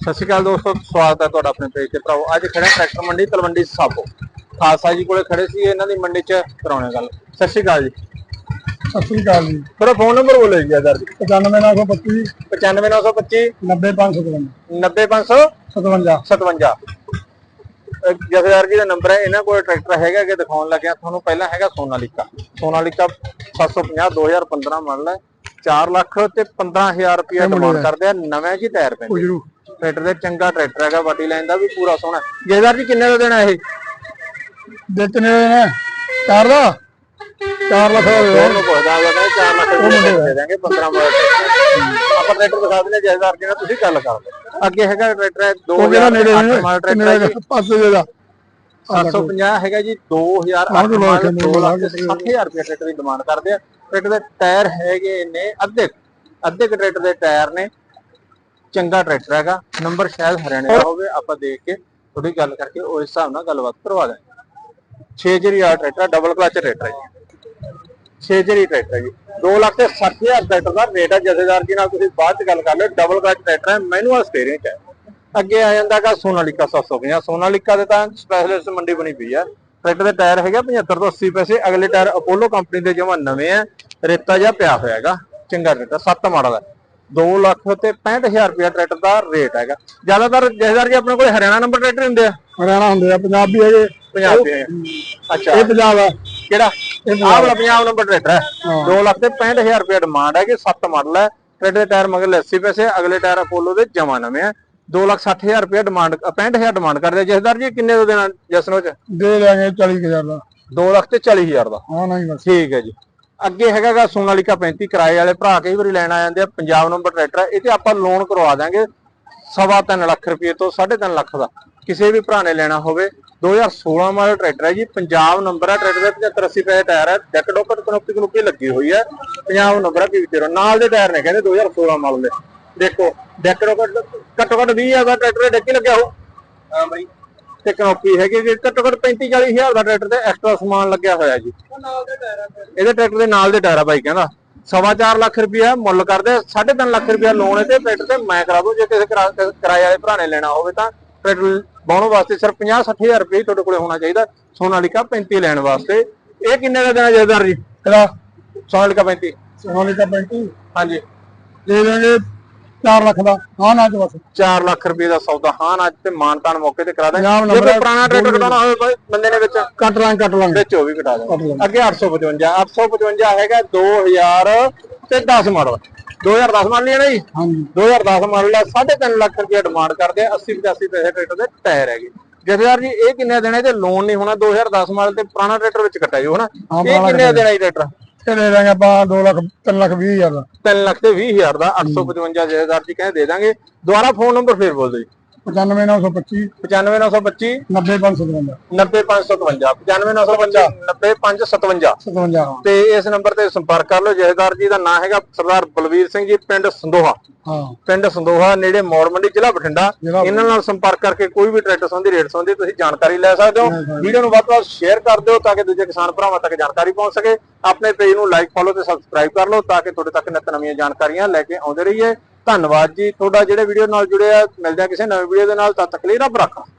ਸਤਿ ਸ਼੍ਰੀ ਅਕਾਲ ਦੋਸਤੋ ਸਵਾਗਤ ਹੈ ਤੁਹਾਡਾ ਆਪਣੇ ਪੇਜ ਤੇ। ਭਰਾਓ ਅੱਜ ਖੜੇ ਟਰੈਕਟਰ ਮੰਡੀ ਤਲਵੰਡੀ ਸਾਬੋ। ਖਾਲਸਾ ਜੀ ਕੋਲੇ ਖੜੇ ਸੀ ਇਹਨਾਂ ਦੀ ਮੰਡੀ 'ਚ ਕਰਾਉਣੇ ਗੱਲ। ਸਤਿ ਸ਼੍ਰੀ ਅਕਾਲ ਜੀ। ਸਤਿ ਸ੍ਰੀ ਅਕਾਲ ਜੀ। ਤੁਹਾਡਾ ਫੋਨ ਨੰਬਰ ਬੋਲੋ ਜੀ ਆਦਰ ਜੀ 95925 95925 90557 90557 57 ਜਥੇਦਾਰ ਜੀ ਦਾ ਨੰਬਰ ਹੈ ਇਹਨਾਂ ਕੋਲ ਟਰੈਕਟਰ ਹੈਗਾ ਕਿ ਦਿਖਾਉਣ ਲੱਗਿਆ। ਤੁਹਾਨੂੰ ਪਹਿਲਾਂ ਹੈਗਾ ਸੋਨਾਲੀਕਾ। ਸੋਨਾਲੀਕਾ 750 2015 ਮਾਡਲ ਹੈ 4 ਲੱਖ ਤੇ 15000 ਰੁਪਏ ਡਿਮਾਂਡ ਕਰਦੇ ਆ ਨਵੇਂ ਜੀ ਟਾਇਰ ਪੈਂਦੇ ਟਰੈਕਟਰ ਦੇ ਚੰਗਾ ਟਰੈਕਟਰ ਹੈਗਾ ਬਾਡੀ ਲਾਈਨ ਦਾ ਵੀ ਪੂਰਾ ਸੋਹਣਾ। ਜਥੇਦਾਰ ਜੀ ਕਿੰਨੇ ਦਾ ਦੇਣਾ ਇਹ? ਦਿੱਤਨੇ ਨੇ ਚਾਰ ਦਾ? 4 ਲੱਖ ਦਾ ਦੇ। ਉਹਨੂੰ ਪੁੱਛਦਾ ਹੈਗਾ ਕਹਿੰਦੇ 4 ਲੱਖ ਰੁਪਏ ਦੇ ਦਾਂਗੇ 15 ਮਾਡਲ ਆਪਾਂ ਟਰੈਕਟਰ ਦਿਖਾ ਦਿੰਦੇ ਜਥੇਦਾਰ ਜੀ ਨਾਲ ਤੁਸੀਂ ਗੱਲ ਕਰ ਲਓ। ਅੱਗੇ ਹੈਗਾ ਟਰੈਕਟਰ ਹੈ ਉਹ ਜਿਹੜਾ ਨੇੜੇ 2008 ਨੇ ਮਾਡਲ ਟਰੈਕਟਰ ਹੈ ਦਾ ਪਾਸੇ ਦੇ ਦਾ। 750 ਹੈਗਾ ਜੀ 2008 ਆਹ ਜੋ ਮਾਡਲ ਲੋਕ ਨੇ, 2 ਲੱਖ ਤੇ 60000 ਰੁਪਏ ਟਰੈਕਟਰ ਦੀ ਡਿਮਾਂਡ ਕਰਦੇ ਆ। ਟਰੈਕਟਰ ਦੇ ਟਾਇਰ ਹੈਗੇ ਨੇ ਅੱਧੇ ਅੱਧੇ ਟਰੈਕਟਰ ਦੇ ਟਾਇਰ ਨੇ। ਚੰਗਾ ਟਰੈਕਟਰ ਹੈਗਾ ਨੰਬਰ ਸ਼ਾਇਦ ਹਰਿਆਣੇ ਦਾ ਹੋਵੇ, ਆਪਾਂ ਦੇਖ ਕੇ ਥੋੜੀ ਗੱਲ ਕਰਕੇ ਉਸ ਹਿਸਾਬ ਨਾਲ ਗੱਲਬਾਤ ਕਰਵਾ ਦਾਂਗੇ 6 ਟਰੈਕਟਰ ਡਬਲ ਕਲਚ ਟਰੈਕਟਰ ਹੈ ਜੀ। 6 ਟਰੈਕਟਰ ਜੀ। 2 ਲੱਖ ਤੇ 60000 ਟਰੈਕਟਰ ਦਾ ਰੇਟ ਹੈ ਜਥੇਦਾਰ ਜੀ ਨਾਲ ਤੁਸੀਂ ਬਾਅਦ ਚ ਗੱਲ ਕਰ ਲਿਓ ਡਬਲ ਕਲਚ ਟਰੈਕਟਰ ਹੈ ਮੈਨੂਅਲ ਸਟੀਅਰਿੰਗ ਹੈ ਅੱਗੇ ਆ ਜਾਂਦਾ ਸੋਨਾਲੀਕਾ 750 ਸੋਨਾਲੀਕਾ ਦੇ ਤਾਂ ਸਪੈਸ਼ਲਿਸਟ ਮੰਡੀ ਬਣੀ ਪਈ ਆ। ਟਰੈਕਟਰ ਦੇ ਟਾਇਰ ਹੈਗਾ 75 ਤੋਂ 80 ਪੈਸੇ, ਅਗਲੇ ਟਾਇਰ ਅਪੋਲੋ ਕੰਪਨੀ ਦੇ ਜਮਾ ਨਵੇਂ ਆ। ਰੇਤਾ ਜਿਹਾ ਪਿਆ ਹੋਇਆ ਹੈਗਾ, ਚੰਗਾ ਟਰੈਕਟਰ 7 ਮਾਡਲ ਹੈ 2 ਲੱਖ ਤੇ 65000 ਰੁਪਏ ਟਰੈਕਟਰ ਦਾ ਰੇਟ ਹੈਗਾ। ਜ਼ਿਆਦਾਤਰ ਜਥੇਦਾਰ ਜੀ ਆਪਣੇ ਕੋਲ ਹਰਿਆਣਾ ਨੰਬਰ ਟਰੈਕਟਰ ਹੁੰਦੇ ਆ। ਹਰਿਆਣਾ ਹੁੰਦੇ ਆ ਪੰਜਾਬ ਹੈਗੇ ਪੰਜਾਬ ਦੇ ਅੱਛਾ। ਇਹ ਪੰਜਾਬ ਆ। ਕਿਹੜਾ? ਆਹ ਵਾਲਾ ਪੰਜਾਬ ਨੰਬਰ ਟਰੈਕਟਰ ਹੈ। 2 ਲੱਖ ਤੇ 65000 ਰੁਪਏ ਡਿਮਾਂਡ ਹੈ ਕਿ 7 ਮਾਡਲ ਹੈ। ਟਰੈਕਟਰ ਦੇ ਟਾਇਰ ਮਗਰ 80 ਪੈਸੇ ਅਗਲੇ ਟਾਇਰ ਅਪੋਲੋ ਦੇ ਜਮਾ ਨਵੇਂ ਆ। 2 ਲੱਖ 60000 ਰੁਪਏ ਡਿਮਾਂਡ 65000 ਡਿਮਾਂਡ ਕਰਦੇ ਆ। ਜਸਦਾਰ ਜੀ ਕਿੰਨੇ ਦਾ ਦੇਣਾ ਜਸਨੋ ਚ? ਦੇ ਲਾਂਗੇ 40000 ਦਾ। 2 ਲੱਖ ਤੇ 40000 ਦਾ। ਹਾਂ ਨਹੀਂ ਬਸ। ਠੀਕ ਹੈ ਜੀ। ਅੱਗੇ ਹੈਗਾਗਾ ਸੋਨਾਲੀਕਾ 35 ਕਿਰਾਏ ਵਾਲੇ ਭਰਾ ਕਈ ਵਾਰੀ ਲੈਣ ਆ ਜਾਂਦੇ ਆ, ਪੰਜਾਬ ਨੰਬਰ ਟਰੈਕਟਰ ਇਹ ਤੇ ਆਪਾਂ ਲੋਨ ਕਰਵਾ ਦਾਂਗੇ ਸਵਾ ਤਿੰਨ ਲੱਖ ਰੁਪਏ ਤੋਂ 3.5 ਲੱਖ ਦਾ। ਕਿਸੇ ਵੀ ਭਰਾ ਨੇ ਲੈਣਾ ਹੋਵੇ 2016 ਮਾਡਲ ਟਰੈਕਟਰ ਹੈ ਜੀ, ਪੰਜਾਬ ਨੰਬਰ ਹੈ ਟਰੈਕਟਰ ਦੇ 75 80 ਪੈਸੇ ਟਾਇਰ ਹੈ ਡੈਕ ਡੋਕਟ ਕਨੋਪੀ ਕਨੋਪੀ ਲੱਗੀ ਹੋਈ ਹੈ ਪੰਜਾਬ ਨੰਬਰ ਹੈ ਪੀਵੀ ਨਾਲ ਦੇ ਟਾਇਰ ਨੇ ਕਹਿੰਦੇ 2016 ਮਾਡਲ ਦੇ। ਦੇਖੋ ਡੈਕ ਡੋਕਟ ਘੱਟੋ ਘੱਟ 20 ਹਜ਼ਾਰ ਦਾ ਟਰੈਕਟਰ ਦੇ ਡੈਕ ਹੀ ਲੱਗਿਆ ਹੋ ਹਾਂ ਬਾਈ। ਤੇ ਕਨੋਪੀ ਹੈਗੀ ਜੀ ਘੱਟੋ ਘੱਟ 35 40 ਹਜ਼ਾਰ ਦਾ ਟਰੈਕਟਰ ਤੇ ਐਕਸਟਰਾ ਸਮਾਨ ਲੱਗਿਆ ਹੋਇਆ ਜੀ। ਇਹਦੇ ਟਰੈਕਟਰ ਦੇ ਨਾਲ ਦੇ ਟਾਇਰ ਆ ਬਾਈ ਕਹਿੰਦਾ। ਸਵਾ ਲੱਖ ਰੁਪਇਆ ਮੁੱਲ ਕਰਦੇ 3.5 ਲੱਖ ਰੁਪਇਆ ਲੋਨ ਤੇ ਟਰੈਕਟਰ ਤੇ ਮੈਂ ਕਰਾ ਦੂੰ ਜੇ ਕਿਸੇ ਕਿਰਾ- ਕਿਰਾਏ ਵਾਲੇ ਭਰਾ ਨੇ ਲੈਣਾ ਹੋਵੇ ਤਾਂ ਟਰੈਕਟਰ ਬਾਉਣ ਵਾਸਤੇ ਸਿਰਫ 50 60000 ਰੁਪਏ ਤੁਹਾਡੇ ਕੋਲੇ ਹੋਣਾ ਚਾਹੀਦਾ ਸੋਨਾਲੀਕਾ 35 ਲੈਣ ਵਾਸਤੇ। ਇਹ ਕਿੰਨੇ ਦਾ ਦੇਣਾ ਜੈਦਾਰ ਜੀ? ਕਿਹੜਾ? ਸੋਨਾਲੀਕਾ 35 ਸੋਨਾਲੀਕਾ 35 ਹਾਂਜੀ। ਦੇ ਦਾਂਗੇ 4 ਲੱਖ ਦਾ ਹਾਂ ਨਾ ਚ ਬਸ। 4 ਲੱਖ ਰੁਪਏ ਦਾ ਸੌਦਾ ਹਾਂ ਅੱਜ ਤੇ ਮਾਨਤਾਨ ਮੌਕੇ ਤੇ ਕਰਾ ਪੰਜਾਬ ਜੇ ਕੋਈ ਪੁਰਾਣਾ ਟਰੈਕਟਰ ਕਢਾਉਣਾ ਹੋਵੇ ਕੋਈ ਬੰਦੇ ਨੇ ਵਿੱਚ ਕੱਟ ਲਾਂਗੇ ਕੱਟ ਲਾਂਗੇ। ਵਿੱਚ ਉਹ ਵੀ ਕਟਾ ਲਾਂਗੇ। ਅੱਗੇ 855 855 ਹੈਗਾ 2000 ਤੇ 10 ਮਾਡਲ। 2010 ਮਾਡਲ ਹੀ ਹੈ ਨਾ ਜੀ? ਹਾਂਜੀ। 2010 ਮਾਡਲ ਦਾ 3.5 ਲੱਖ ਰੁਪਏ ਡਿਮਾਂਡ ਕਰਦੇ ਆ 80 85 ਪੈਸੇ ਟਰੈਕਟਰ ਦੇ ਟਾਇਰ ਹੈਗੇ। ਜਥੇਦਾਰ ਜੀ ਇਹ ਕਿੰਨੇ ਦੇਣੇ? ਤੇ ਲੋਨ ਨਹੀਂ ਹੋਣਾ 2010 ਮਾਡਲ ਤੇ ਪੁਰਾਣਾ ਟਰੈਕਟਰ ਵਿੱਚ ਕੱਟਿਆ ਜੋ ਹਨਾ? ਇਹ ਕਿੰਨੇ ਦੇਣਾ ਜੀ ਟਰੈਕਰ ਇਹ ਦੇ ਦਾਂਗੇ ਆਪਾਂ 2 ਲੱਖ 3 ਲੱਖ 20 ਹਜ਼ਾਰ ਦਾ। 3 ਲੱਖ ਤੇ 20 ਹਜ਼ਾਰ ਦਾ 855 ਜਥੇਦਾਰ ਜੀ ਕਹਿੰਦੇ ਦੇ ਦਾਂਗੇ। ਦੁਬਾਰਾ ਫੋਨ ਨੰਬਰ ਫੇਰ ਬੋਲ ਦਿਓ ਜੀ 95925 95925 90557 90557 95955 90557 57 ਤੇ ਇਸ ਨੰਬਰ ਤੇ ਸੰਪਰਕ ਕਰ ਲਓ ਜਥੇਦਾਰ ਜੀ ਦਾ ਨਾਮ ਹੈਗਾ ਸਰਦਾਰ ਬਲਵੀਰ ਸਿੰਘ ਜੀ ਪਿੰਡ ਸੰਦੋਹਾ। ਹਾਂ। ਪਿੰਡ ਸੰਦੋਹਾ ਨੇੜੇ ਮੌੜ ਮੰਡੀ ਜ਼ਿਲ੍ਹਾ ਬਠਿੰਡਾ। ਇਹਨਾਂ ਨਾਲ ਸੰਪਰਕ ਕਰਕੇ ਕੋਈ ਵੀ ਟਰੈਕਟਰ ਸੰਬੰਧੀ ਰੇਟ ਸੰਬੰਧੀ ਤੁਸੀਂ ਜਾਣਕਾਰੀ ਲੈ ਸਕਦੇ ਹੋ। ਵੀਡੀਓ ਨੂੰ ਵੱਧ ਤੋਂ ਵੱਧ ਸ਼ੇਅਰ ਕਰ ਦਿਓ ਤਾਂ ਕਿ ਦੂਜੇ ਕਿਸਾਨ ਭਰਾਵਾਂ ਤੱਕ ਜਾਣਕਾਰੀ ਪਹੁੰਚ ਸਕੇ। ਆਪਣੇ ਪੇਜ ਨੂੰ ਲਾਈਕ ਫੋਲੋ ਤੇ ਸਬਸਕ੍ਰਾਈਬ ਕਰ ਲਓ ਤਾਂ ਕਿ ਤੁਹਾਡੇ ਤੱਕ ਨਿਤ ਨਵੀਆਂ ਜਾਣਕਾਰੀਆਂ ਲੈ ਕੇ ਆਉਂਦੇ ਰਹੀਏ। ਧੰਨਵਾਦ ਜੀ। ਤੁਹਾਡਾ ਜਿਹੜੇ ਵੀਡੀਓ ਨਾਲ ਜੁੜਿਆ ਆ ਮਿਲਦੇ ਆ ਕਿਸੇ ਨਵੀਂ ਵੀਡੀਓ ਦੇ ਨਾਲ। ਤਦ ਤੱਕ ਲਈ ਰੱਬ ਰੱਖਾ।